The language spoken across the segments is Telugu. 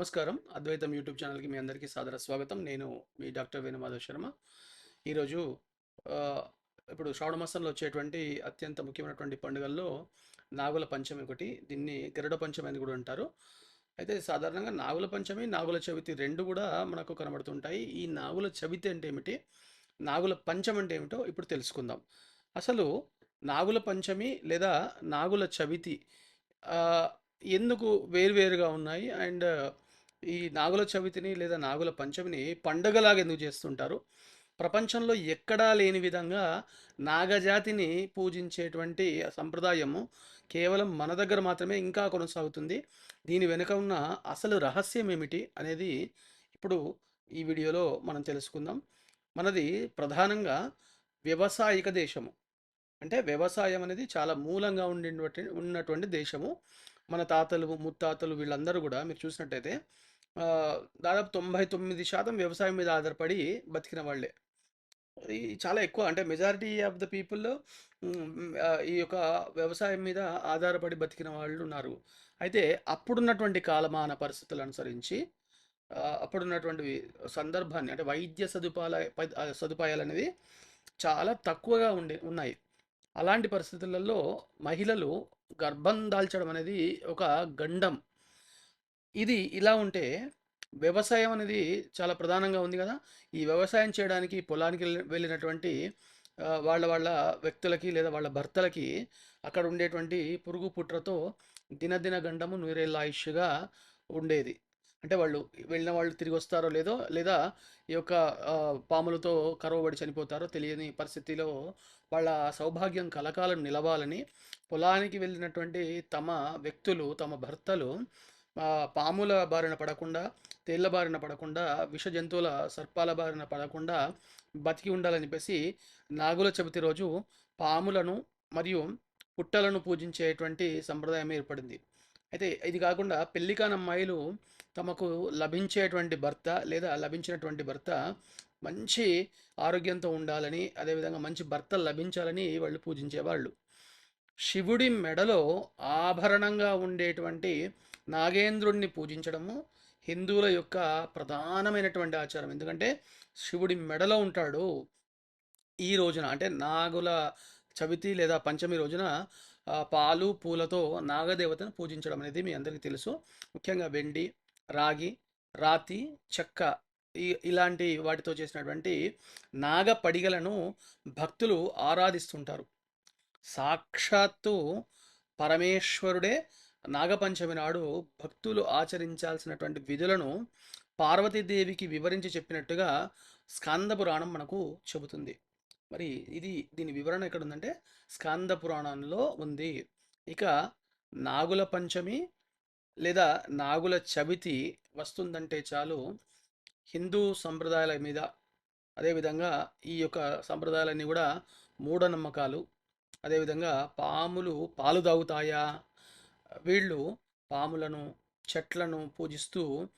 నమస్కారం. అద్వైతం యూట్యూబ్ ఛానల్కి మీ అందరికీ సాదర స్వాగతం. నేను మీ డాక్టర్ వేణుమాధవ్ శర్మ. ఈరోజు ఇప్పుడు శ్రావణ మాసంలో వచ్చేటువంటి అత్యంత ముఖ్యమైనటువంటి పండుగల్లో నాగుల పంచమి ఒకటి. దీన్ని గరుడ పంచమి అని కూడా అంటారు. అయితే సాధారణంగా నాగుల పంచమి నాగుల చవితి రెండు కూడా మనకు కనబడుతుంటాయి. ఈ నాగుల చవితి అంటే ఏమిటి? నాగుల పంచమి అంటే ఏమిటో ఇప్పుడు తెలుసుకుందాం. అసలు నాగుల పంచమి లేదా నాగుల చవితి ఎందుకు వేరువేరుగా ఉన్నాయి? అండ్ ఈ నాగుల చవితిని లేదా నాగుల పంచమిని పండగలాగా ఎందుకు చేస్తుంటారు? ప్రపంచంలో ఎక్కడా లేని విధంగా నాగజాతిని పూజించేటువంటి సంప్రదాయము కేవలం మన దగ్గర మాత్రమే ఇంకా కొనసాగుతుంది. దీని వెనుక ఉన్న అసలు రహస్యం ఏమిటి అనేది ఇప్పుడు ఈ వీడియోలో మనం తెలుసుకుందాం. మనది ప్రధానంగా వ్యవసాయక దేశము. అంటే వ్యవసాయం అనేది చాలా మూలంగా ఉండి ఉన్నటువంటి దేశము. మన తాతలు ముత్తాతలు వీళ్ళందరూ కూడా మీరు చూసినట్టయితే దాదాపు తొంభై తొమ్మిది శాతం వ్యవసాయం మీద ఆధారపడి బతికిన వాళ్ళే. ఇది చాలా ఎక్కువ. అంటే మెజారిటీ ఆఫ్ ద పీపుల్ ఈ యొక్క వ్యవసాయం మీద ఆధారపడి బతికిన వాళ్ళు ఉన్నారు. అయితే అప్పుడున్నటువంటి కాలమాన పరిస్థితులు అనుసరించి అప్పుడున్నటువంటి సందర్భాన్ని అంటే వైద్య సదుపాయాల ప- సదుపాయాలు అనేవి చాలా తక్కువగా ఉండే ఉన్నాయి. అలాంటి పరిస్థితులలో మహిళలు గర్భం దాల్చడం అనేది ఒక గండం. ఇది ఇలా ఉంటే వ్యవసాయం అనేది చాలా ప్రధానంగా ఉంది కదా. ఈ వ్యవసాయం చేయడానికి పొలానికి వెళ్ళినటువంటి వాళ్ళ వాళ్ళ వ్యక్తులకి లేదా వాళ్ళ భర్తలకి అక్కడ ఉండేటువంటి పురుగు పుట్రతో దినదిన గండము నూరేళ్ళ ఆయుష్గా ఉండేది. అంటే వాళ్ళు వెళ్ళిన వాళ్ళు తిరిగి వస్తారో లేదో లేదా ఈ యొక్క పాములతో కరవబడి చనిపోతారో తెలియని పరిస్థితిలో వాళ్ళ సౌభాగ్యం కలకాలం నిలవాలని పొలానికి వెళ్ళినటువంటి తమ వ్యక్తులు తమ భర్తలు పాముల బారిన పడకుండా తేళ్ళ బారిన పడకుండా విష జంతువుల సర్పాల బారిన పడకుండా బతికి ఉండాలని చెప్పేసి నాగుల చవితి రోజు పాములను మరియు పుట్టలను పూజించేటువంటి సంప్రదాయం ఏర్పడింది. అయితే ఇది కాకుండా పెళ్ళికాన అమ్మాయిలు తమకు లభించేటువంటి భర్త లేదా లభించినటువంటి భర్త మంచి ఆరోగ్యంతో ఉండాలని అదేవిధంగా మంచి భర్త లభించాలని వాళ్ళు పూజించేవాళ్ళు. శివుడి మెడలో ఆభరణంగా ఉండేటువంటి నాగేంద్రుణ్ణి పూజించడము హిందువుల యొక్క ప్రధానమైనటువంటి ఆచారం. ఎందుకంటే శివుడి మెడలో ఉంటాడు ఈ రోజున అంటే నాగుల చవితి లేదా పంచమి రోజున పాలు పూలతో నాగదేవతను పూజించడం అనేది మీ అందరికీ తెలుసు. ముఖ్యంగా వెండి రాగి రాతి చెక్క ఈ ఇలాంటి వాటితో చేసినటువంటి నాగ పడిగలను భక్తులు ఆరాధిస్తుంటారు. సాక్షాత్తు పరమేశ్వరుడే నాగపంచమి నాడు భక్తులు ఆచరించాల్సినటువంటి విధులను పార్వతీదేవికి వివరించి చెప్పినట్టుగా స్కంద పురాణం మనకు చెబుతుంది. మరి ఇది దీని వివరణ ఎక్కడ ఉందంటే స్కంద పురాణంలో ఉంది. ఇక నాగుల పంచమి లేదా నాగుల చవితి వస్తుందంటే చాలు హిందూ సంప్రదాయాల మీద అదేవిధంగా ఈ యొక్క సంప్రదాయాలన్నీ కూడా మూఢనమ్మకాలు. అదేవిధంగా పాములు పాలు తాగుతాయా? వీళ్ళు పాములను చెట్లను పూజిస్తూ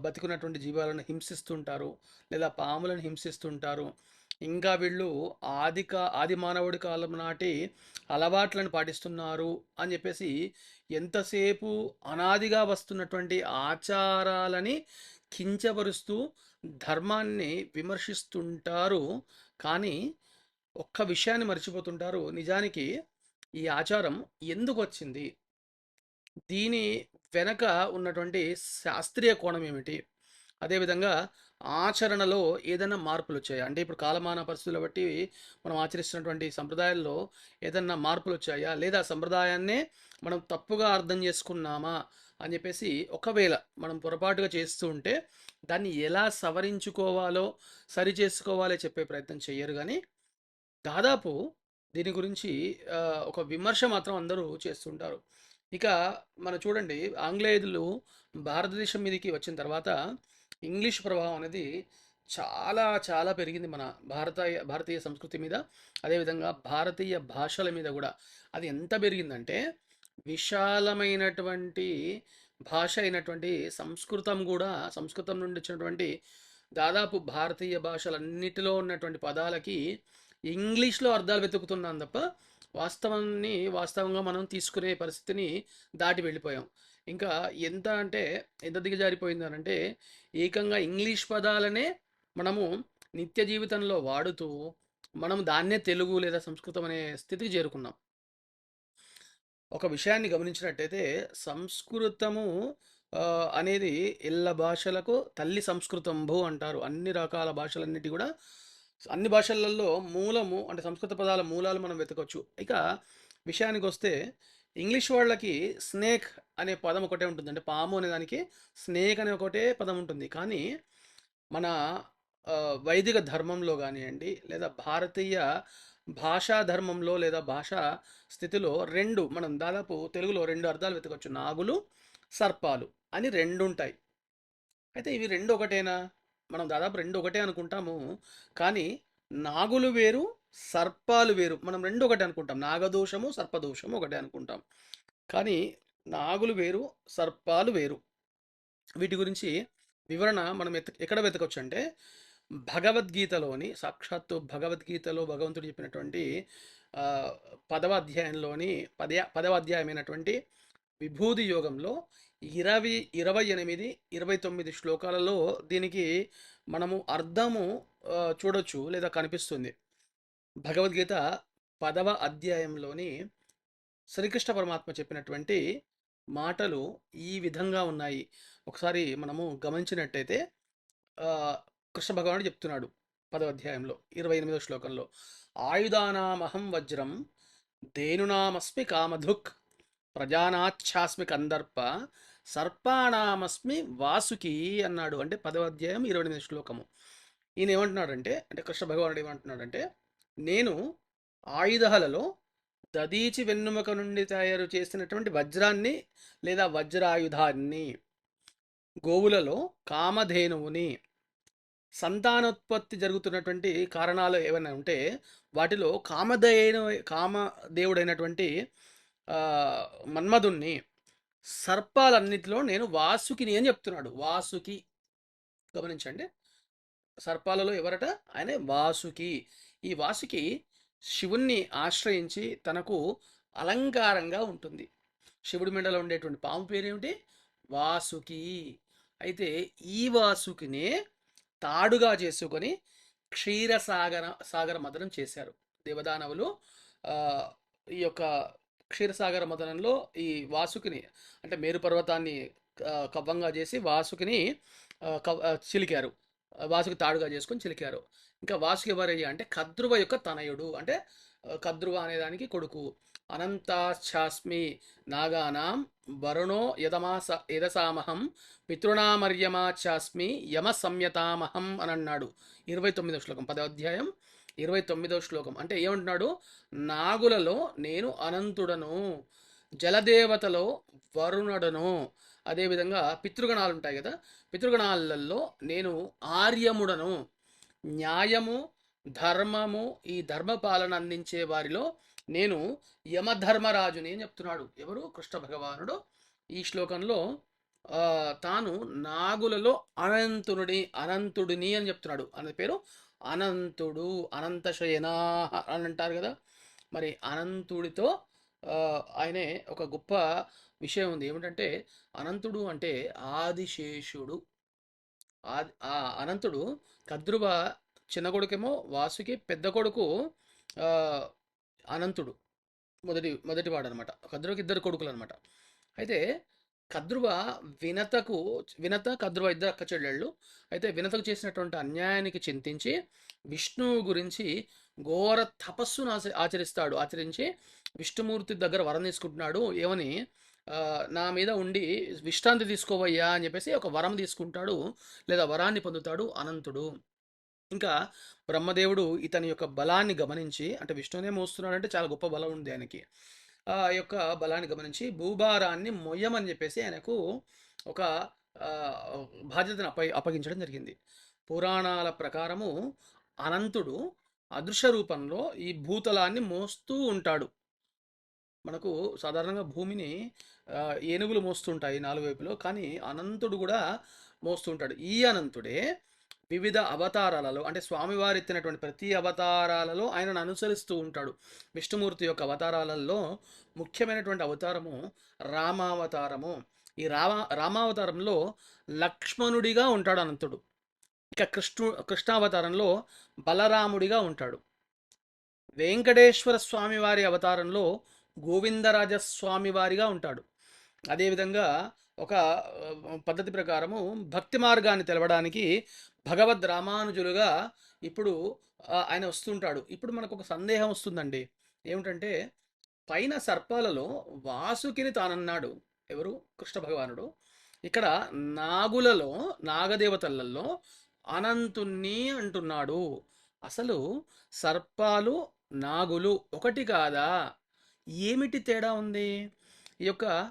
బతికున్నటువంటి జీవాలను హింసిస్తుంటారు లేదా పాములను హింసిస్తుంటారు. ఇంకా వీళ్ళు ఆదిక ఆది మానవుడి కాలం నాటి అలవాట్లను పాటిస్తున్నారు అని చెప్పేసి ఎంతసేపు అనాదిగా వస్తున్నటువంటి ఆచారాలని కించపరుస్తూ ధర్మాన్ని విమర్శిస్తుంటారు. కానీ ఒక్క విషయాన్ని మర్చిపోతుంటారు. నిజానికి ఈ ఆచారం ఎందుకు వచ్చింది? దీని వెనక ఉన్నటువంటి శాస్త్రీయ కోణం ఏమిటి? అదేవిధంగా ఆచరణలో ఏదైనా మార్పులు వచ్చాయా అంటే ఇప్పుడు కాలమాన పరిస్థితులు బట్టి మనం ఆచరిస్తున్నటువంటి సంప్రదాయాల్లో ఏదైనా మార్పులు వచ్చాయా లేదా సంప్రదాయాన్నే మనం తప్పుగా అర్థం చేసుకున్నామా? అని చెప్పేసి ఒకవేళ మనం పొరపాటుగా చేస్తూ ఉంటే దాన్ని ఎలా సవరించుకోవాలో సరి చేసుకోవాలో చెప్పే ప్రయత్నం చేయరు కానీ దాదాపు దీని గురించి ఒక విమర్శ మాత్రం అందరూ చేస్తుంటారు. ఇక మనం చూడండి ఆంగ్లేయులు భారతదేశం మీదకి వచ్చిన తర్వాత ఇంగ్లీష్ ప్రభావం అనేది చాలా చాలా పెరిగింది మన భారతీయ భారతీయ సంస్కృతి మీద. అదేవిధంగా భారతీయ భాషల మీద కూడా అది ఎంత పెరిగిందంటే విశాలమైనటువంటి భాష అయినటువంటి సంస్కృతం కూడా సంస్కృతం నుండి వచ్చినటువంటి దాదాపు భారతీయ భాషలన్నిటిలో ఉన్నటువంటి పదాలకి ఇంగ్లీష్లో అర్థాలు వెతుకుతున్నాను తప్ప వాస్తవాన్ని వాస్తవంగా మనం తీసుకునే పరిస్థితిని దాటి వెళ్ళిపోయాం. ఇంకా ఎంత అంటే ఎంత దిగజారిపోయిందనంటే ఏకంగా ఇంగ్లీష్ పదాలనే మనము నిత్య జీవితంలో వాడుతూ మనం దాన్నే తెలుగు లేదా సంస్కృతం అనే స్థితికి చేరుకున్నాం. ఒక విషయాన్ని గమనించినట్టయితే సంస్కృతము అనేది ఎల్ల భాషలకు తల్లి సంస్కృతం భూ అంటారు. అన్ని రకాల భాషలన్నిటి కూడా అన్ని భాషలలో మూలము అంటే సంస్కృత పదాల మూలాలు మనం వెతకవచ్చు ఇక విషయానికి వస్తే ఇంగ్లీష్ వాళ్ళకి స్నేక్ అనే పదం ఒకటే ఉంటుంది. అంటే పాము అనే దానికి స్నేక్ అనే ఒకటే పదం ఉంటుంది. కానీ మన వైదిక ధర్మంలో కానివ్వండి లేదా భారతీయ భాషా ధర్మంలో లేదా భాషా స్థితిలో రెండు మనం దాదాపు తెలుగులో రెండు అర్థాలు వెతకవచ్చు నాగులు సర్పాలు అని రెండు ఉంటాయి అయితే ఇవి రెండు ఒకటేనా? మనం దాదాపు రెండు ఒకటే అనుకుంటాము. కానీ నాగులు వేరు సర్పాలు వేరు. మనం రెండు ఒకటే అనుకుంటాం. నాగదోషము సర్పదోషము ఒకటే అనుకుంటాం. కానీ నాగులు వేరు సర్పాలు వేరు. వీటి గురించి వివరణ మనం ఎత్త ఎక్కడ వెతకవచ్చు అంటే భగవద్గీతలోని సాక్షాత్తు భగవద్గీతలో భగవంతుడు చెప్పినటువంటి పదవ అధ్యాయంలోని పద పదవ అధ్యాయమైనటువంటి విభూది యోగంలో ఇరవై ఇరవై ఎనిమిది ఇరవై తొమ్మిది శ్లోకాలలో దీనికి మనము అర్థము చూడొచ్చు లేదా కనిపిస్తుంది. భగవద్గీత పదవ అధ్యాయంలోని శ్రీకృష్ణ పరమాత్మ చెప్పినటువంటి మాటలు ఈ విధంగా ఉన్నాయి. ఒకసారి మనము గమనించినట్టయితే కృష్ణ భగవానుడు చెప్తున్నాడు పదవ అధ్యాయంలో ఇరవై ఎనిమిదో శ్లోకంలో. ఆయుధానామహం వజ్రం దేనునామస్మి కామధుక్ ప్రజానాఛాస్మి కందర్ప సర్పాణామస్మి వాసుకి అన్నాడు. అంటే పదవ అధ్యాయం ఇరవై ఎనిమిది శ్లోకము. ఈయన ఏమంటున్నాడంటే అంటే కృష్ణ భగవానుడు ఏమంటున్నాడంటే నేను ఆయుధాలలో దదీచి వెన్నుముక నుండి తయారు చేసినటువంటి వజ్రాన్ని లేదా వజ్రాయుధాన్ని గోవులలో కామధేనువుని సంతానోత్పత్తి జరుగుతున్నటువంటి కారణాలు ఏమైనా ఉంటే వాటిలో కామధేను కామదేవుడైనటువంటి మన్మధుణ్ణి సర్పాలన్నిటిలో నేను వాసుకిని అని చెప్తున్నాడు. వాసుకి గమనించండి. సర్పాలలో ఎవరట? ఆయన వాసుకి. ఈ వాసుకి శివుణ్ణి ఆశ్రయించి తనకు అలంకారంగా ఉంటుంది. శివుడి మెడలో ఉండేటువంటి పాము పేరేమిటి? వాసుకి. అయితే ఈ వాసుకినే తాడుగా చేసుకొని క్షీరసాగర సాగర మదనం చేశారు. దేవదానవులు ఈ యొక్క క్షీరసాగర మదనంలో ఈ వాసుకిని అంటే మేరు పర్వతాన్ని కవ్వంగా చేసి వాసుకిని కవ్- చిలికారు. వాసుకి తాడుగా చేసుకొని చిలికారు. ఇంకా వాసుకి ఎవరయ్య అంటే కద్రువ యొక్క తనయుడు. అంటే కద్రువ అనేదానికి కొడుకు. అనంతాశ్చాస్మి నాగానాం వరుణో యదమాస యదసామహం పితృణామర్యమాచాస్మి యమ సంయతామహం అని అన్నాడు ఇరవై తొమ్మిదో శ్లోకం పదో అధ్యాయం. ఇరవై తొమ్మిదవ శ్లోకం. అంటే ఏమంటున్నాడు? నాగులలో నేను అనంతుడను జలదేవతలో వరుణుడను. అదేవిధంగా పితృగణాలు ఉంటాయి కదా? పితృగణాలలో నేను ఆర్యముడను. న్యాయము ధర్మము ఈ ధర్మపాలన అందించే వారిలో నేను యమధర్మరాజుని అని చెప్తున్నాడు. ఎవరు? కృష్ణ భగవానుడు. ఈ శ్లోకంలో తాను నాగులలో అనంతునుడి అనంతుడిని అని చెప్తున్నాడు. అనే పేరు అనంతుడు అనంతశయనా అని అంటారు కదా. మరి అనంతుడితో ఆయనే ఒక గొప్ప విషయం ఉంది. ఏమిటంటే అనంతుడు అంటే ఆదిశేషుడు. ఆది ఆ అనంతుడు కద్రువ చిన్న కొడుకేమో వాసుకి పెద్ద కొడుకు అనంతుడు. మొదటి మొదటివాడు అనమాట కద్రువకి ఇద్దరు కొడుకులు అనమాట అయితే కద్రువ వినతకు వినత కద్రువ ఇద్దరు అక్క చెల్లెళ్ళు. అయితే వినతకు చేసినటువంటి అన్యాయానికి చింతించి విష్ణువు గురించి ఘోర తపస్సును ఆచ- ఆచరిస్తాడు. ఆచరించి విష్ణుమూర్తి దగ్గర వరం తీసుకుంటున్నాడు. ఏమని? నా మీద ఉండి విశ్రాంతి తీసుకోవయ్యా అని చెప్పేసి ఒక వరం తీసుకుంటాడు. లేదా వరాన్ని పొందుతాడు అనంతుడు. ఇంకా బ్రహ్మదేవుడు ఇతని యొక్క బలాన్ని గమనించి అంటే విష్ణునే మోస్తున్నాడంటే చాలా గొప్ప బలం ఉంది ఆయనకి. యొక్క బలాన్ని గమనించి భూభారాన్ని మొయ్యమని చెప్పేసి ఆయనకు ఒక బాధ్యతను అప్ప అప్పగించడం జరిగింది. పురాణాల ప్రకారము అనంతుడు అదృశ్య రూపంలో ఈ భూతలాన్ని మోస్తూ ఉంటాడు. మనకు సాధారణంగా భూమిని ఏనుగులు మోస్తుంటాయి నాలుగు వైపులో కానీ అనంతుడు కూడా మోస్తుంటాడు ఈ అనంతుడే వివిధ అవతారాలలో అంటే స్వామివారు ఎత్తినటువంటి ప్రతి అవతారాలలో ఆయనను అనుసరిస్తూ ఉంటాడు. విష్ణుమూర్తి యొక్క అవతారాలలో ముఖ్యమైనటువంటి అవతారము రామావతారము. ఈ రామ రామావతారంలో లక్ష్మణుడిగా ఉంటాడు అనంతుడు. ఇక కృష్ణు కృష్ణావతారంలో బలరాముడిగా ఉంటాడు. వెంకటేశ్వర స్వామివారి అవతారంలో గోవిందరాజ వారిగా ఉంటాడు. అదేవిధంగా ఒక పద్ధతి ప్రకారము భక్తి మార్గాన్ని తెలవడానికి భగవద్ రామానుజులుగా ఇప్పుడు ఆయన వస్తుంటాడు. ఇప్పుడు మనకు ఒక సందేహం వస్తుందండి. ఏమిటంటే పైన సర్పాలలో వాసుకిని తానన్నాడు. ఎవరు? కృష్ణ భగవానుడు. ఇక్కడ నాగులలో నాగదేవతలలో అనంతుణ్ణి అంటున్నాడు. అసలు సర్పాలు నాగులు ఒకటి కాదా? ఏమిటి తేడా ఉంది? ఈ యొక్క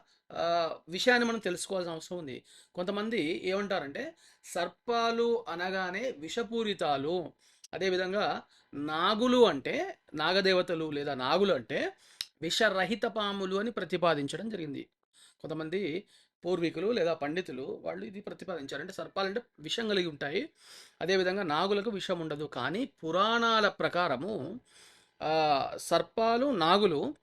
విషయాన్ని మనం తెలుసుకోవాల్సిన అవసరం ఉంది. కొంతమంది ఏమంటారంటే సర్పాలు అనగానే విషపూరితాలు. అదేవిధంగా నాగులు అంటే నాగదేవతలు లేదా నాగులు అంటే విషరహిత పాములు అని ప్రతిపాదించడం జరిగింది. కొంతమంది పూర్వీకులు లేదా పండితులు వాళ్ళు ఇది ప్రతిపాదించారు. అంటే సర్పాలు అంటే విషం కలిగి ఉంటాయి. అదేవిధంగా నాగులకు విషం ఉండదు. కానీ పురాణాల ప్రకారము సర్పాలు నాగులు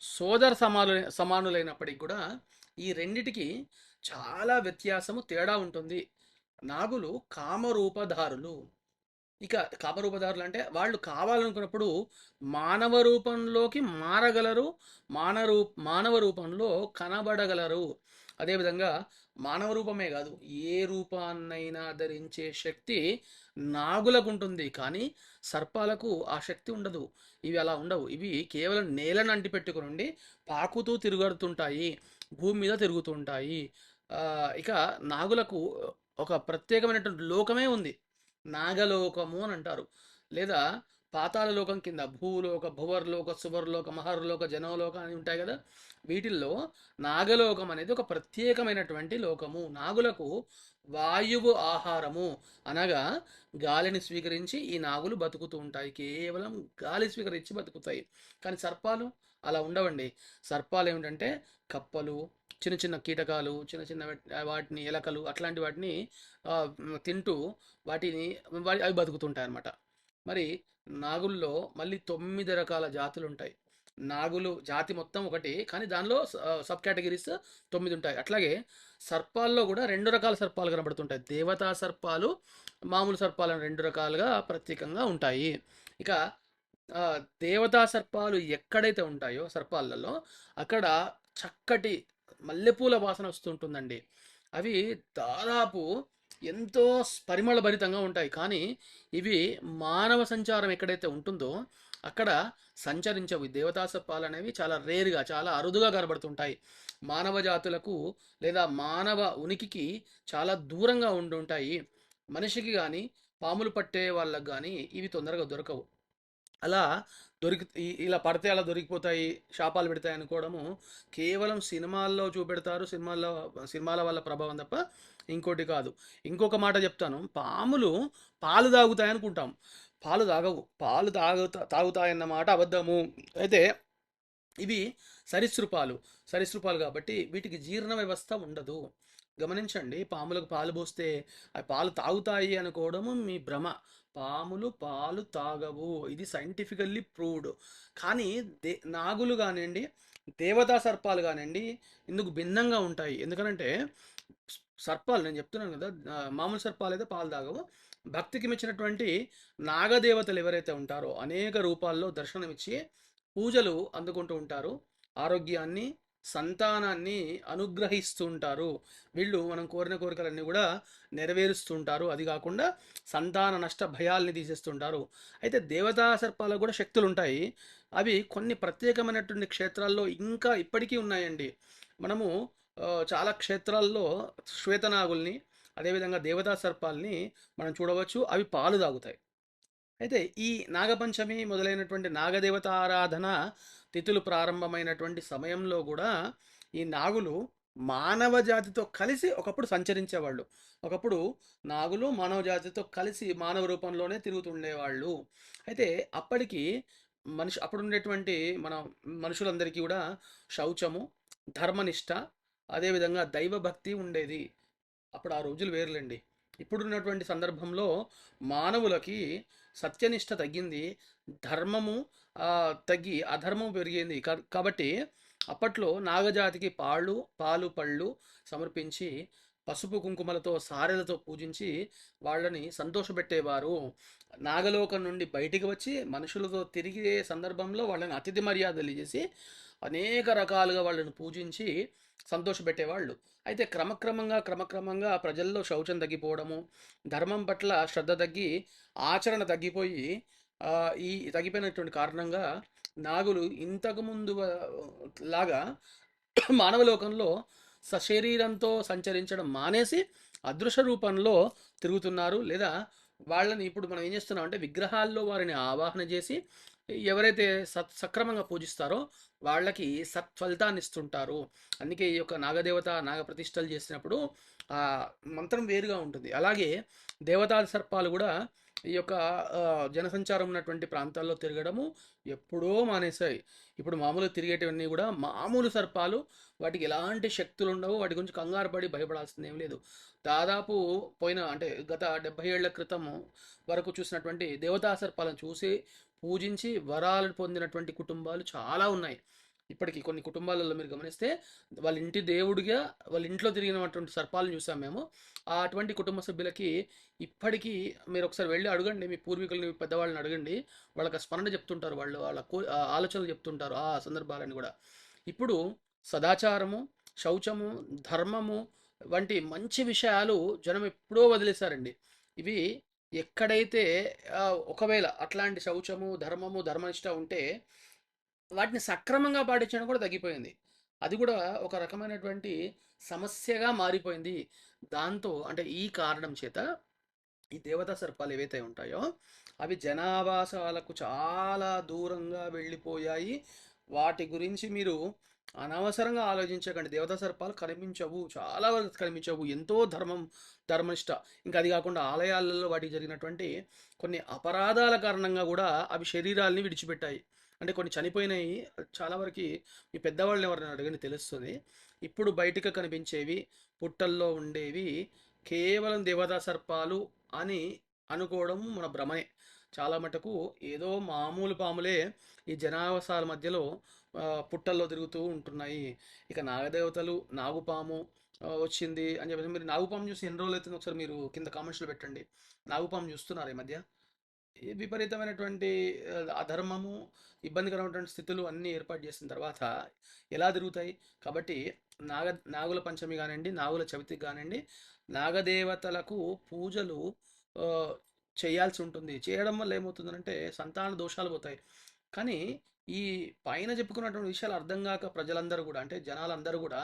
సోదర సమాను సమానులైనప్పటికీ కూడా ఈ రెండిటికి చాలా వ్యత్యాసము తేడా ఉంటుంది. నాగులు కామరూపధారులు. ఇక కామరూపధారులు అంటే వాళ్ళు కావాలనుకున్నప్పుడు మానవ రూపంలోకి మారగలరు మానరూ మానవ రూపంలో కనబడగలరు. అదేవిధంగా మానవ రూపమే కాదు ఏ రూపాన్నైనా ధరించే శక్తి నాగులకు ఉంటుంది కానీ సర్పాలకు ఆ శక్తి ఉండదు. ఇవి అలా ఉండవు. ఇవి కేవలం నేలను అంటిపెట్టుకుని ఉండి పాకుతూ తిరుగుతుంటాయి భూమి మీద తిరుగుతుంటాయి ఉంటాయి. ఇక నాగులకు ఒక ప్రత్యేకమైనటువంటి లోకమే ఉంది. నాగలోకము అని అంటారు. లేదా పాతాళ లోకం కింద భూలోక భువర్లోక సువర్లోక మహర్లోక జనోలోక అని ఉంటాయి కదా. వీటిల్లో నాగలోకం అనేది ఒక ప్రత్యేకమైనటువంటి లోకము. నాగులకు వాయువు ఆహారము. అనగా గాలిని స్వీకరించి ఈ నాగులు బతుకుతూ ఉంటాయి. కేవలం గాలి స్వీకరించి బతుకుతాయి. కానీ సర్పాలు అలా ఉండవండి. సర్పాలు ఏమిటంటే కప్పలు చిన్న చిన్న కీటకాలు చిన్న చిన్న వాటిని ఎలకలు అట్లాంటి వాటిని తింటూ వాటిని అవి బతుకుతుంటాయి అన్నమాట మరి నాగుల్లో మళ్ళీ తొమ్మిది రకాల జాతులు ఉంటాయి నాగులు జాతి మొత్తం ఒకటి కానీ దానిలో సబ్ కేటగిరీస్ తొమ్మిది ఉంటాయి. అట్లాగే సర్పాల్లో కూడా రెండు రకాల సర్పాలు కనబడుతుంటాయి. దేవతా సర్పాలు మామూలు సర్పాలు రెండు రకాలుగా ప్రత్యేకంగా ఉంటాయి. ఇక దేవతా సర్పాలు ఎక్కడైతే ఉంటాయో సర్పాలలో అక్కడ చక్కటి మల్లెపూల వాసన వస్తుంటుందండి. అవి దాదాపు ఎంతో పరిమళభరితంగా ఉంటాయి. కానీ ఇవి మానవ సంచారం ఎక్కడైతే ఉంటుందో అక్కడ సంచరించవు. దేవతా సర్పాలు అనేవి చాలా రేరుగా చాలా అరుదుగా కనబడుతుంటాయి. మానవ జాతులకు లేదా మానవ ఉనికికి చాలా దూరంగా ఉండి ఉంటాయి మనిషికి కానీ పాములు పట్టే వాళ్ళకు కానీ ఇవి తొందరగా దొరకవు. అలా దొరికి ఇలా పడితే అలా దొరికిపోతాయి శాపాలు పెడతాయి అనుకోవడము కేవలం సినిమాల్లో చూపెడతారు సినిమాల్లో సినిమాల వల్ల ప్రభావం తప్ప ఇంకోటి కాదు. ఇంకొక మాట చెప్తాను. పాములు పాలు తాగుతాయి అనుకుంటాం. పాలు తాగవు. పాలు తాగుతా తాగుతాయన్న మాట అబద్ధము. అయితే ఇవి సరీసృపాలు. సరీసృపాలు కాబట్టి వీటికి జీర్ణ వ్యవస్థ ఉండదు. గమనించండి. పాములకు పాలు పోస్తే అవి పాలు తాగుతాయి అనుకోవడము మీ భ్రమ. పాములు పాలు తాగవు. ఇది సైంటిఫికల్లీ ప్రూవ్డ్. కానీ దే నాగులు కానివ్వండి దేవతా సర్పాలు కానివ్వండి ఇందుకు భిన్నంగా ఉంటాయి. ఎందుకంటే సర్పాలు నేను చెప్తున్నాను కదా మామూలు సర్పాలు అయితే పాలు తాగవు. భక్తికి మెచ్చినటువంటి నాగదేవతలు ఎవరైతే ఉంటారో అనేక రూపాల్లో దర్శనమిచ్చి పూజలు అందుకుంటూ ఉంటారు. ఆరోగ్యాన్ని సంతానాన్ని అనుగ్రహిస్తూ ఉంటారు వీళ్ళు మనం కోరిన కోరికలన్నీ కూడా నెరవేరుస్తుంటారు. అది కాకుండా సంతాన నష్ట భయాల్ని తీసేస్తుంటారు. అయితే దేవతా సర్పాలకు కూడా శక్తులు ఉంటాయి అవి కొన్ని ప్రత్యేకమైనటువంటి క్షేత్రాల్లో ఇంకా ఇప్పటికీ ఉన్నాయండి. మనము చాలా క్షేత్రాల్లో శ్వేతనాగుల్ని అదేవిధంగా దేవతా సర్పాల్ని మనం చూడవచ్చు. అవి పాలు తాగుతాయి. అయితే ఈ నాగపంచమి మొదలైనటువంటి నాగదేవత ఆరాధన తిథులు ప్రారంభమైనటువంటి సమయంలో కూడా ఈ నాగులు మానవ జాతితో కలిసి ఒకప్పుడు సంచరించేవాళ్ళు. ఒకప్పుడు నాగులు మానవ జాతితో కలిసి మానవ రూపంలోనే తిరుగుతుండేవాళ్ళు. అయితే అప్పటికి మనిషి అప్పుడు ఉండేటువంటి మన మనుషులందరికీ కూడా శౌచము ధర్మనిష్ట అదేవిధంగా దైవభక్తి ఉండేది. అప్పుడు ఆ రోజులు వేరులేండి. ఇప్పుడున్నటువంటి సందర్భంలో మానవులకి సత్యనిష్ట తగ్గింది. ధర్మము తగ్గి అధర్మం పెరిగింది. కా- కాబట్టి అప్పట్లో నాగజాతికి పాళ్ళు పాలు పళ్ళు సమర్పించి పసుపు కుంకుమలతో సారెలతో పూజించి వాళ్ళని సంతోషపెట్టేవారు. నాగలోకం నుండి బయటికి వచ్చి మనుషులతో తిరిగే సందర్భంలో వాళ్ళని అతిథి మర్యాదలు చేసి అనేక రకాలుగా వాళ్ళని పూజించి సంతోషపెట్టేవాళ్ళు. అయితే క్రమక్రమంగా క్రమక్రమంగా ప్రజల్లో శౌచం తగ్గిపోవడము ధర్మం పట్ల శ్రద్ధ తగ్గి ఆచరణ తగ్గిపోయి ఈ తగ్గిపోయినటువంటి కారణంగా నాగులు ఇంతకుముందు లాగా మానవ లోకంలో సశరీరంతో సంచరించడం మానేసి అదృశ్య రూపంలో తిరుగుతున్నారు. లేదా వాళ్ళని ఇప్పుడు మనం ఏం చేస్తున్నాం అంటే విగ్రహాల్లో వారిని ఆవాహన చేసి ఎవరైతే సత్ సక్రమంగా పూజిస్తారో వాళ్ళకి సత్ఫలితాన్ని ఇస్తుంటారు. అందుకే ఈ యొక్క నాగదేవత నాగ ప్రతిష్టలు చేసినప్పుడు ఆ మంత్రం వేరుగా ఉంటుంది. అలాగే దేవతా సర్పాలు కూడా ఈ యొక్క జనసంచారం ఉన్నటువంటి ప్రాంతాల్లో తిరగడము ఎప్పుడో మానేశాయి. ఇప్పుడు మామూలు తిరిగేటివన్నీ కూడా మామూలు సర్పాలు వాటికి ఎలాంటి శక్తులు ఉండవు వాటి గురించి కంగారు పడి భయపడాల్సింది ఏం లేదు. దాదాపు పోయిన అంటే గత డెబ్బై ఏళ్ళ క్రితం వరకు చూసినటువంటి దేవతా సర్పాలను చూసి పూజించి వరాలు పొందినటువంటి కుటుంబాలు చాలా ఉన్నాయి. ఇప్పటికి కొన్ని కుటుంబాలలో మీరు గమనిస్తే వాళ్ళ ఇంటి దేవుడిగా వాళ్ళ ఇంట్లో తిరిగినటువంటి సర్పాలను చూసాం మేము. ఆ అటువంటి కుటుంబ సభ్యులకి ఇప్పటికీ మీరు ఒకసారి వెళ్ళి అడగండి మీ పూర్వీకులని పెద్దవాళ్ళని అడగండి. వాళ్ళకి స్మరణ చెప్తుంటారు వాళ్ళు వాళ్ళ కో- ఆలోచనలు చెప్తుంటారు ఆ సందర్భాలని కూడా. ఇప్పుడు సదాచారము శౌచము ధర్మము వంటి మంచి విషయాలు జనం ఎప్పుడో వదిలేశారండి. ఇవి ఎక్కడైతే ఒకవేళ అట్లాంటి శౌచము ధర్మము ధర్మనిష్ట ఉంటే వాటిని సక్రమంగా పాటించడం కూడా తగ్గిపోయింది. అది కూడా ఒక రకమైనటువంటి సమస్యగా మారిపోయింది. దాంతో అంటే ఈ కారణం చేత ఈ దేవతా సర్పాలు ఏవైతే ఉంటాయో అవి జనావాసాలకు చాలా దూరంగా వెళ్ళిపోయాయి. వాటి గురించి మీరు అనవసరంగా ఆలోచించకండి. దేవతా సర్పాలు కనిపించవు. చాలా వరకు కనిపించవు. ఎంతో ధర్మం ధర్మనిష్ట. ఇంకా అది కాకుండా ఆలయాలలో వాటికి జరిగినటువంటి కొన్ని అపరాధాల కారణంగా కూడా అవి శరీరాల్ని విడిచిపెట్టాయి. అంటే కొన్ని చనిపోయినాయి. చాలా వరకు మీ పెద్దవాళ్ళని ఎవరైనా అడగని తెలుస్తుంది. ఇప్పుడు బయటకు కనిపించేవి పుట్టల్లో ఉండేవి కేవలం దేవతా సర్పాలు అని అనుకోవడం మన భ్రమనే చాలా మటుకు ఏదో మామూలు పాములే ఈ జనావసాల మధ్యలో పుట్టల్లో తిరుగుతూ ఉంటున్నాయి. ఇక నాగదేవతలు నాగుపాము వచ్చింది అని చెప్పేసి. మీరు నాగుపాము చూసి ఎన్ని రోజులు అవుతుంది ఒకసారి మీరు కింద కామెంట్స్లో పెట్టండి. నాగుపాము చూస్తున్నారు ఈ మధ్య? విపరీతమైనటువంటి అధర్మము ఇబ్బందికరమైనటువంటి స్థితులు అన్నీ ఏర్పాటు చేసిన తర్వాత ఎలా తిరుగుతాయి? కాబట్టి నాగ నాగుల పంచమి కానివ్వండి నాగుల చవితికి కానివ్వండి నాగదేవతలకు పూజలు చేయాల్సి ఉంటుంది. చేయడం వల్ల ఏమవుతుందంటే సంతాన దోషాలు పోతాయి. కానీ ఈ పైన చెప్పుకున్నటువంటి విషయాలు అర్థం కాక ప్రజలందరూ కూడా అంటే జనాలందరూ కూడా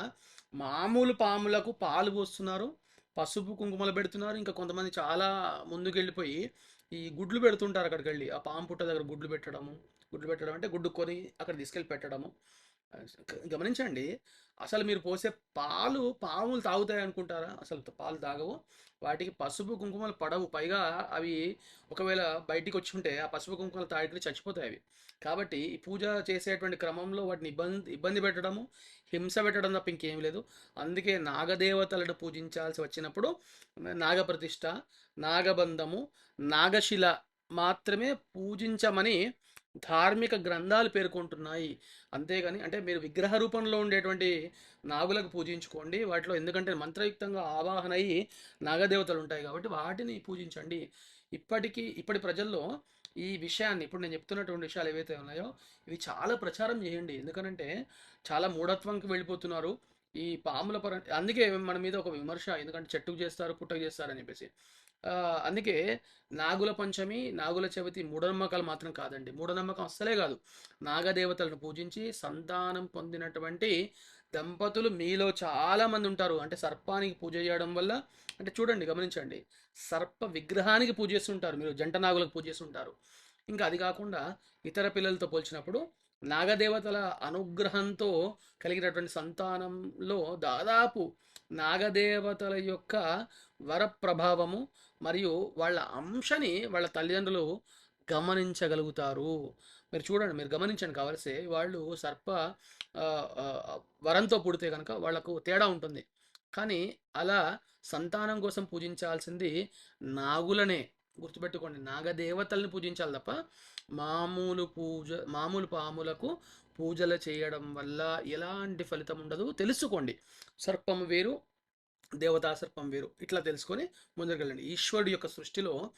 మామూలు పాములకు పాలు పోస్తున్నారు పసుపు కుంకుమలు పెడుతున్నారు. ఇంకా కొంతమంది చాలా ముందుకెళ్ళిపోయి ఈ గుడ్లు పెడుతుంటారు అక్కడికి వెళ్ళి ఆ పాము పుట్ట దగ్గర గుడ్లు పెట్టడము గుడ్లు పెట్టడం అంటే గుడ్డు కొని అక్కడ తీసుకెళ్ళి పెట్టడము. గమనించండి. అసలు మీరు పోసే పాలు పాములు తాగుతాయి అనుకుంటారా? అసలు పాలు తాగవు. వాటికి పసుపు కుంకుమలు పడవు. పైగా అవి ఒకవేళ బయటికి వచ్చి ఉంటే ఆ పసుపు కుంకుమలు తాగితే చచ్చిపోతాయి అవి. కాబట్టి ఈ పూజ చేసేటువంటి క్రమంలో వాటిని ఇబ్బంది ఇబ్బంది పెట్టడము హింస పెట్టడం తప్ప ఇంకేం లేదు. అందుకే నాగదేవతలను పూజించాల్సి వచ్చినప్పుడు నాగప్రతిష్ఠ నాగబంధము నాగశిల మాత్రమే పూజించమని ధార్మిక గ్రంథాలు పేర్కొంటున్నాయి. అంతేగాని అంటే మీరు విగ్రహ రూపంలో ఉండేటువంటి నాగులకు పూజించుకోండి. వాటిలో ఎందుకంటే మంత్రయుక్తంగా ఆవాహన అయ్యి నాగదేవతలు ఉంటాయి కాబట్టి వాటిని పూజించండి. ఇప్పటికీ ఇప్పటి ప్రజల్లో ఈ విషయాన్ని ఇప్పుడు నేను చెప్తున్నటువంటి విషయాలు ఏవైతే ఉన్నాయో ఇవి చాలా ప్రచారం చేయండి. ఎందుకంటే చాలా మూఢత్వంకి వెళ్ళిపోతున్నారు. ఈ పాముల పర అందుకే మన మీద ఒక విమర్శ ఎందుకంటే చెట్టుకు చేస్తారు పుట్టకు చేస్తారు అని చెప్పేసి. అందుకే నాగుల పంచమి నాగుల చవితి మూఢనమ్మకాలు మాత్రం కాదండి. మూఢనమ్మకం అస్సలే కాదు. నాగదేవతలను పూజించి సంతానం పొందినటువంటి దంపతులు మీలో చాలామంది ఉంటారు. అంటే సర్పానికి పూజ చేయడం వల్ల అంటే చూడండి గమనించండి. సర్ప విగ్రహానికి పూజ చేస్తుంటారు. మీరు జంట నాగులకు పూజ చేస్తుంటారు. ఇంకా అది కాకుండా ఇతర పిల్లలతో పోల్చినప్పుడు నాగదేవతల అనుగ్రహంతో కలిగినటువంటి సంతానంలో దాదాపు నాగదేవతల యొక్క వర ప్రభావము మరియు వాళ్ళ అంశని వాళ్ళ తల్లిదండ్రులు గమనించగలుగుతారు. మీరు చూడండి మీరు గమనించండి కావలసి వాళ్ళు సర్ప వరంతో పుడితే కనుక వాళ్ళకు తేడా ఉంటుంది. కానీ అలా సంతానం కోసం పూజించాల్సింది నాగులనే. గుర్తుపెట్టుకోండి నాగదేవతల్ని పూజించాలి తప్ప మామూలు పూజ మామూలు పాములకు పూజలు చేయడం వల్ల ఎలాంటి ఫలితం ఉండదు. తెలుసుకోండి. సర్పం వేరు దేవతా సర్పం వేరు. ఇట్లా తెలుసుకొని ముందరకెళ్ళండి. ఈశ్వరుడు యొక్క సృష్టిలో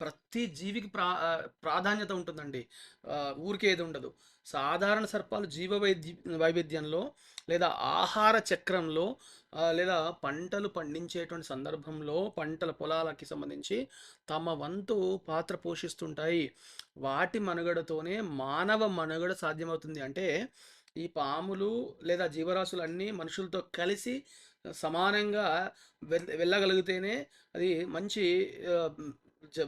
ప్రతి జీవికి ప్రా ప్రాధాన్యత ఉంటుందండి. ఊరికే ఏది ఉండదు. సాధారణ సర్పాలు జీవ వైద్య వైవిధ్యంలో లేదా ఆహార చక్రంలో లేదా పంటలు పండించేటువంటి సందర్భంలో పంటల పొలాలకి సంబంధించి తమ వంతు పాత్ర పోషిస్తుంటాయి. వాటి మనుగడతోనే మానవ మనుగడ సాధ్యమవుతుంది. అంటే ఈ పాములు లేదా జీవరాశులన్నీ మనుషులతో కలిసి సమానంగా వెళ్ళగలిగితేనే అది మంచి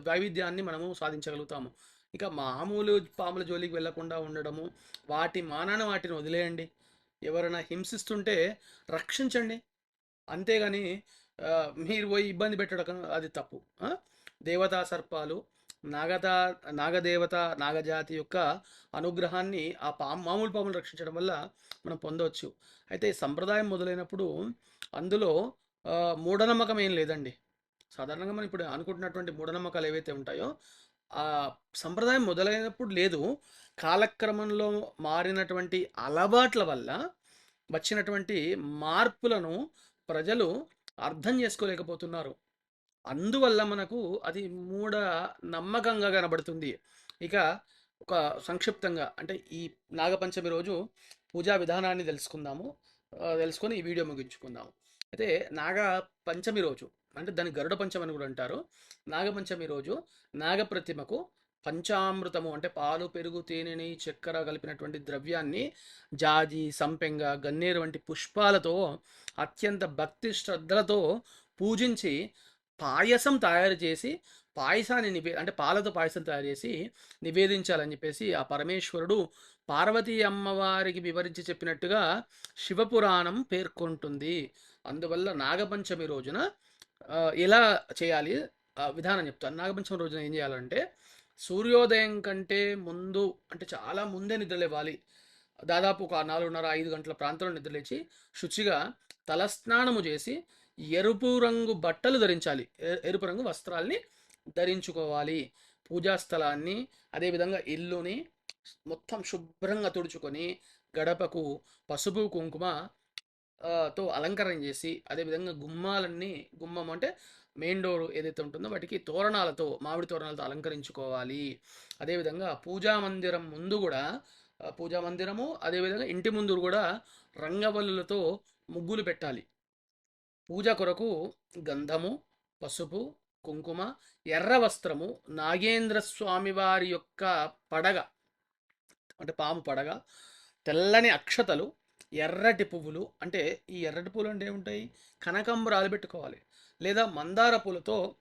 వైవిధ్యాన్ని మనము సాధించగలుగుతాము. ఇక మామూలు పాముల జోలికి వెళ్ళకుండా ఉండడము వాటి మానాన వాటిని వదిలేయండి. ఎవరైనా హింసిస్తుంటే రక్షించండి. అంతేగాని మీరు పోయి ఇబ్బంది పెట్టడం అది తప్పు. దేవతా సర్పాలు నాగత నాగదేవత నాగజాతి యొక్క అనుగ్రహాన్ని ఆ పాము మామూలు పాములు రక్షించడం వల్ల మనం పొందవచ్చు. అయితే ఈ సంప్రదాయం మొదలైనప్పుడు అందులో మూఢనమ్మకం ఏం లేదండి. సాధారణంగా మనం ఇప్పుడు అనుకుంటున్నటువంటి మూఢనమ్మకాలు ఏవైతే ఉంటాయో ఆ సంప్రదాయం మొదలైనప్పుడు లేదు. కాలక్రమంలో మారినటువంటి అలవాట్ల వల్ల వచ్చినటువంటి మార్పులను ప్రజలు అర్థం చేసుకోలేకపోతున్నారు. అందువల్ల మనకు అది మూఢ నమ్మకంగా కనబడుతుంది. ఇక ఒక సంక్షిప్తంగా అంటే ఈ నాగపంచమి రోజు పూజా విధానాన్ని తెలుసుకుందాము. తెలుసుకొని ఈ వీడియో ముగించుకుందాము. అయితే నాగ పంచమి రోజు అంటే దాన్ని గరుడ పంచమి అని కూడా అంటారు. నాగపంచమి రోజు నాగప్రతిమకు పంచామృతము అంటే పాలు పెరుగు తేనెని చక్కెర కలిపినటువంటి ద్రవ్యాన్ని జాజి సంపెంగ గన్నేరు వంటి పుష్పాలతో అత్యంత భక్తి శ్రద్ధలతో పూజించి పాయసం తయారు చేసి పాయసాన్ని నివే అంటే పాలతో పాయసం తయారు చేసి నివేదించాలని చెప్పేసి ఆ పరమేశ్వరుడు పార్వతీ అమ్మవారికి వివరించి చెప్పినట్టుగా శివపురాణం పేర్కొంటుంది. అందువల్ల నాగపంచమి రోజున ఎలా చేయాలి? విధానం చెప్తాను. నాగపంచమి రోజున ఏం చేయాలంటే సూర్యోదయం కంటే ముందు అంటే చాలా ముందే నిద్రలేవాలి. దాదాపు ఒక నాలుగున్నర ఐదు గంటల ప్రాంతంలో నిద్రలేచి శుచిగా తలస్నానము చేసి ఎరుపు రంగు బట్టలు ధరించాలి. ఎ- ఎరుపు రంగు వస్త్రాల్ని ధరించుకోవాలి. పూజా స్థలాన్ని అదేవిధంగా ఇల్లుని మొత్తం శుభ్రంగా తుడుచుకొని గడపకు పసుపు కుంకుమ తో అలంకరణ చేసి అదేవిధంగా గుమ్మాలన్నీ గుమ్మం అంటే మెయిన్ డోర్ ఏదైతే ఉంటుందో వాటికి తోరణాలతో మామిడి తోరణాలతో అలంకరించుకోవాలి. అదేవిధంగా పూజా మందిరం ముందు కూడా పూజా మందిరము అదేవిధంగా ఇంటి ముందు కూడా రంగవల్లులతో ముగ్గులు పెట్టాలి. పూజ కొరకు గంధము పసుపు కుంకుమ ఎర్ర వస్త్రము నాగేంద్ర స్వామి వారి యొక్క పడగ అంటే పాము పడగ తెల్లని అక్షతలు ఎర్రటి పువ్వులు అంటే ఈ ఎర్రటి పువ్వులు అంటే ఏముంటాయి? కనకంబరాలు పెట్టుకోవాలి. లేదా మందార పూలతో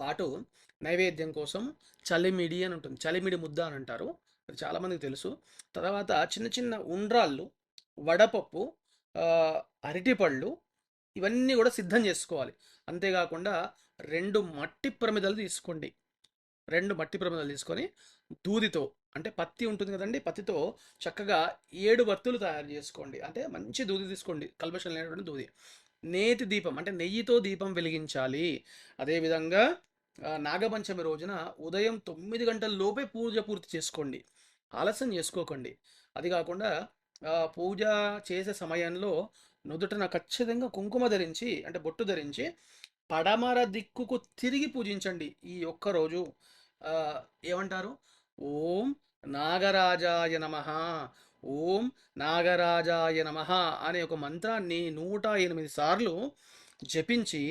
పాటు నైవేద్యం కోసం చలిమిడి అని ఉంటుంది. చలిమిడి ముద్ద అని అంటారు. అది చాలామందికి తెలుసు. తర్వాత చిన్న చిన్న ఉండ్రాళ్ళు వడపప్పు అరటిపళ్ళు ఇవన్నీ కూడా సిద్ధం చేసుకోవాలి. అంతేకాకుండా రెండు మట్టి ప్రమిదలు తీసుకోండి. రెండు మట్టి ప్రమిదలు తీసుకొని దూదితో అంటే పత్తి ఉంటుంది కదండి పత్తితో చక్కగా ఏడు వత్తులు తయారు చేసుకోండి. అంటే మంచి దూది తీసుకోండి కల్పషన్ లేనటువంటి దూది. నేతి దీపం అంటే నెయ్యితో దీపం వెలిగించాలి. అదేవిధంగా నాగపంచమి రోజున ఉదయం తొమ్మిది గంటల లోపే పూజ పూర్తి చేసుకోండి. ఆలస్యం చేసుకోకండి. అది కాకుండా పూజ చేసే సమయంలో నుదుటన ఖచ్చితంగా కుంకుమ ధరించి అంటే బొట్టు ధరించి పడమర దిక్కుకు తిరిగి పూజించండి. ఈ ఒక్క రోజు ఏమంటారు? ఓం నాగరాజాయ నమ. ఓం నాగరాజాయ నమ అనే ఒక మంత్రాన్ని నూట ఎనిమిది సార్లు జపించి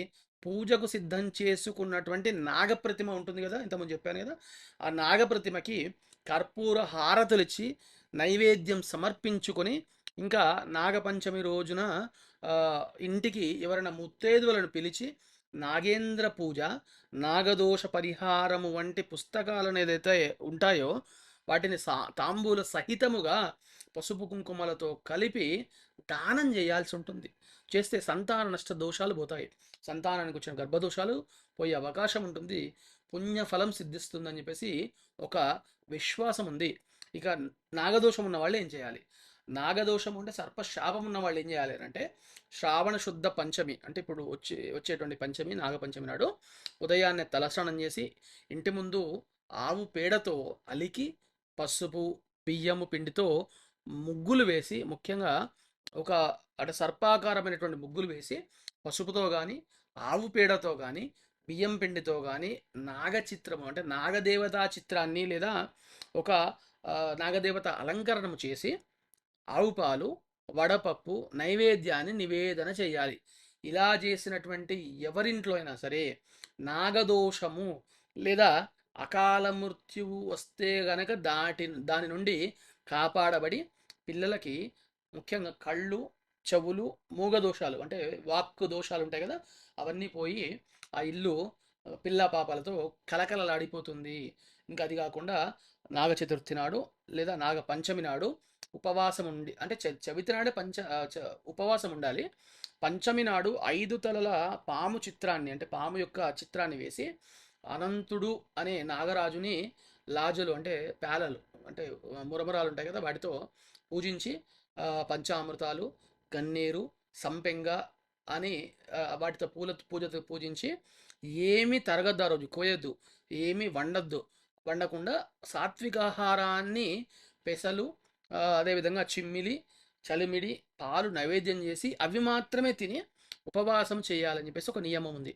పూజకు సిద్ధం చేసుకున్నటువంటి నాగప్రతిమ ఉంటుంది కదా ఇంతకుముందు చెప్పాను కదా ఆ నాగప్రతిమకి కర్పూర హారతులిచ్చి నైవేద్యం సమర్పించుకొని ఇంకా నాగపంచమి రోజున ఇంటికి ఎవరైనా ముత్తైదువులను పిలిచి నాగేంద్ర పూజ నాగదోష పరిహారము వంటి పుస్తకాలను ఏదైతే ఉంటాయో వాటిని సా తాంబూల సహితముగా పసుపు కుంకుమలతో కలిపి దానం చేయాల్సి ఉంటుంది. చేస్తే సంతాన నష్ట దోషాలు పోతాయి. సంతానానికి వచ్చిన గర్భదోషాలు పోయే అవకాశం ఉంటుంది. పుణ్యఫలం సిద్ధిస్తుందని చెప్పేసి ఒక విశ్వాసం ఉంది ఇక నాగదోషం ఉన్న వాళ్ళు ఏం చేయాలి? నాగదోషం అంటే సర్ప శాపం ఉన్న వాళ్ళు ఏం చేయాలి అంటే శ్రావణ శుద్ధ పంచమి అంటే ఇప్పుడు వచ్చే వచ్చేటువంటి పంచమి నాగపంచమి నాడు ఉదయాన్నే తలస్నానం చేసి ఇంటి ముందు ఆవు పేడతో అలికి పసుపు బియ్యము పిండితో ముగ్గులు వేసి ముఖ్యంగా ఒక అటు సర్పాకారమైనటువంటి ముగ్గులు వేసి పసుపుతో కానీ ఆవు పేడతో కానీ బియ్యం పిండితో కానీ నాగ చిత్రము అంటే నాగదేవతా చిత్రాన్ని లేదా ఒక నాగదేవత అలంకరణము చేసి ఆవు పాలు వడపప్పు నైవేద్యాన్ని నివేదన చేయాలి. ఇలా చేసినటువంటి ఎవరింట్లో అయినా సరే నాగదోషము లేదా అకాల మృత్యువు వస్తే గనక దాటి దాని నుండి కాపాడబడి పిల్లలకి ముఖ్యంగా కళ్ళు చెవులు మూగ దోషాలు అంటే వాక్కు దోషాలు ఉంటాయి కదా అవన్నీ పోయి ఆ ఇల్లు పిల్ల పాపాలతో కలకలలాడిపోతుంది ఇంకా అది కాకుండా నాగ చతుర్థి నాడు లేదా నాగ పంచమి నాడు ఉపవాసం ఉండి అంటే చవితి నాడే పంచ చ- ఉపవాసం ఉండాలి పంచమి నాడు ఐదు తలల పాము చిత్రాన్ని అంటే పాము యొక్క చిత్రాన్ని వేసి అనంతుడు అనే నాగరాజుని లాజలు అంటే పేలలు అంటే మురమరాలు ఉంటాయి కదా వాటితో పూజించి పంచామృతాలు గన్నేరు సంపెంగ అని వాటితో పూల పూజతో పూజించి ఏమి తరగద్దు ఆ రోజు కోయద్దు ఏమి వండద్దు వండకుండా సాత్వికాహారాన్ని పెసలు అదేవిధంగా చిమ్మిలి చలిమిడి పాలు నైవేద్యం చేసి అవి మాత్రమే తిని ఉపవాసం చేయాలని చెప్పేసి ఒక నియమం ఉంది.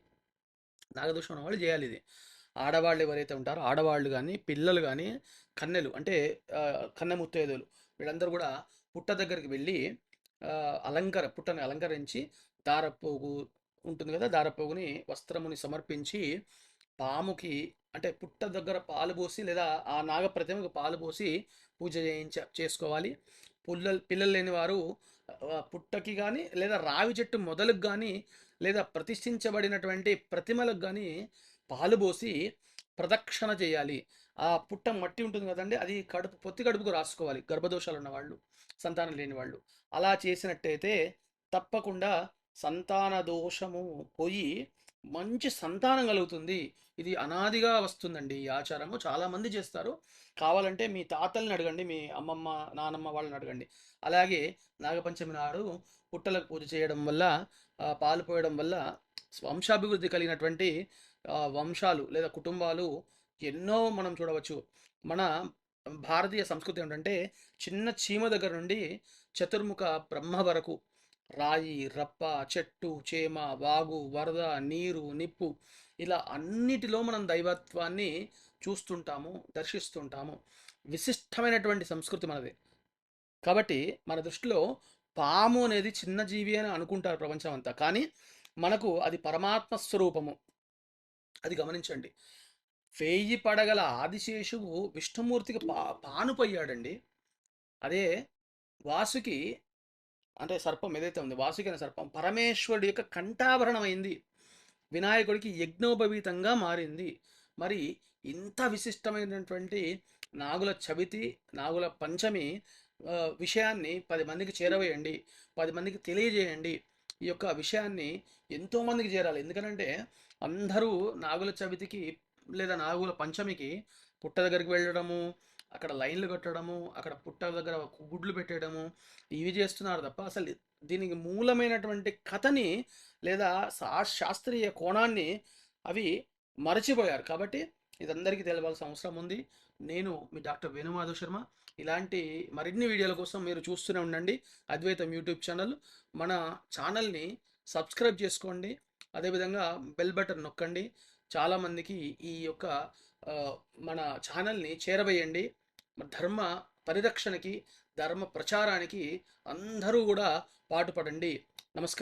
నాగదోషం వాళ్ళు చేయాలి ఇది. ఆడవాళ్ళు ఎవరైతే ఉంటారో ఆడవాళ్ళు కానీ పిల్లలు కానీ కన్నెలు అంటే కన్నె ముత్తైదులు వీళ్ళందరూ కూడా పుట్ట దగ్గరికి వెళ్ళి అలంకర పుట్టని అలంకరించి దారపోగు ఉంటుంది కదా దారపోగుని వస్త్రముని సమర్పించి పాముకి అంటే పుట్ట దగ్గర పాలు పోసి లేదా ఆ నాగ ప్రతిమకు పాలు పోసి పూజ చేయించ చేసుకోవాలి. పుల్ల పిల్లలు లేని వారు పుట్టకి కానీ లేదా రావి చెట్టు మొదలకు కానీ లేదా ప్రతిష్ఠించబడినటువంటి ప్రతిమలకు కానీ పాలు పోసి ప్రదక్షిణ చేయాలి. ఆ పుట్ట మట్టి ఉంటుంది కదండి అది కడుపు పొత్తి కడుపుకు రాసుకోవాలి. గర్భదోషాలు ఉన్న వాళ్ళు సంతానం లేని వాళ్ళు. అలా చేసినట్టయితే తప్పకుండా సంతాన దోషము పోయి మంచి సంతానం కలుగుతుంది. ఇది అనాదిగా వస్తుందండి ఈ ఆచారము. చాలామంది చేస్తారు. కావాలంటే మీ తాతల్ని అడగండి మీ అమ్మమ్మ నానమ్మ వాళ్ళని అడగండి. అలాగే నాగపంచమి నాడు పుట్టలకు పూజ చేయడం వల్ల పాలు పోయడం వల్ల వంశాభివృద్ధి కలిగినటువంటి వంశాలు లేదా కుటుంబాలు ఎన్నో మనం చూడవచ్చు. మన భారతీయ సంస్కృతి ఏంటంటే చిన్న చీమ దగ్గర నుండి చతుర్ముఖ బ్రహ్మ వరకు రాయి రప్ప చెట్టు చేమ వాగు వరద నీరు నిప్పు ఇలా అన్నిటిలో మనం దైవత్వాన్ని చూస్తుంటాము దర్శిస్తుంటాము. విశిష్టమైనటువంటి సంస్కృతి మనది. కాబట్టి మన దృష్టిలో పాము అనేది చిన్న జీవి అని అనుకుంటారు ప్రపంచం అంతా. కానీ మనకు అది పరమాత్మ స్వరూపము. అది గమనించండి. వేయి పడగల ఆదిశేషువు విష్ణుమూర్తికి పా పానుపయ్యాడండి. అదే వాసుకి అంటే సర్పం ఏదైతే ఉంది వాసుకైన సర్పం పరమేశ్వరుడి యొక్క కంఠాభరణమైంది. వినాయకుడికి యజ్ఞోపవీతంగా మారింది. మరి ఇంత విశిష్టమైనటువంటి నాగుల చవితి నాగుల పంచమి విషయాన్ని పది మందికి చేరవేయండి. పది మందికి తెలియజేయండి. ఈ యొక్క విషయాన్ని ఎంతోమందికి చేరాలి. ఎందుకంటే అందరూ నాగుల చవితికి లేదా నాగుల పంచమికి పుట్ట దగ్గరికి వెళ్ళడము అక్కడ లైన్లు కట్టడము అక్కడ పుట్టల దగ్గర గుడ్లు పెట్టడము ఇవి చేస్తున్నారు తప్ప అసలు దీనికి మూలమైనటువంటి కథని లేదా శా- శాస్త్రీయ కోణాన్ని అవి మరచిపోయారు. కాబట్టి ఇదందరికీ తెలవాల్సిన అవసరం ఉంది. నేను మీ డాక్టర్ వేణుమాధవ్ శర్మ. ఇలాంటి మరిన్ని వీడియోల కోసం మీరు చూస్తూనే ఉండండి. అద్వైతం యూట్యూబ్ ఛానల్. మన ఛానల్ని సబ్స్క్రైబ్ చేసుకోండి. అదేవిధంగా బెల్ బటన్ నొక్కండి. చాలామందికి ఈ యొక్క మన ఛానల్ని చేరవేయండి. ధర్మ పరిరక్షణకి ధర్మ ప్రచారానికి అందరూ కూడా పాటుపడండి. నమస్కారం.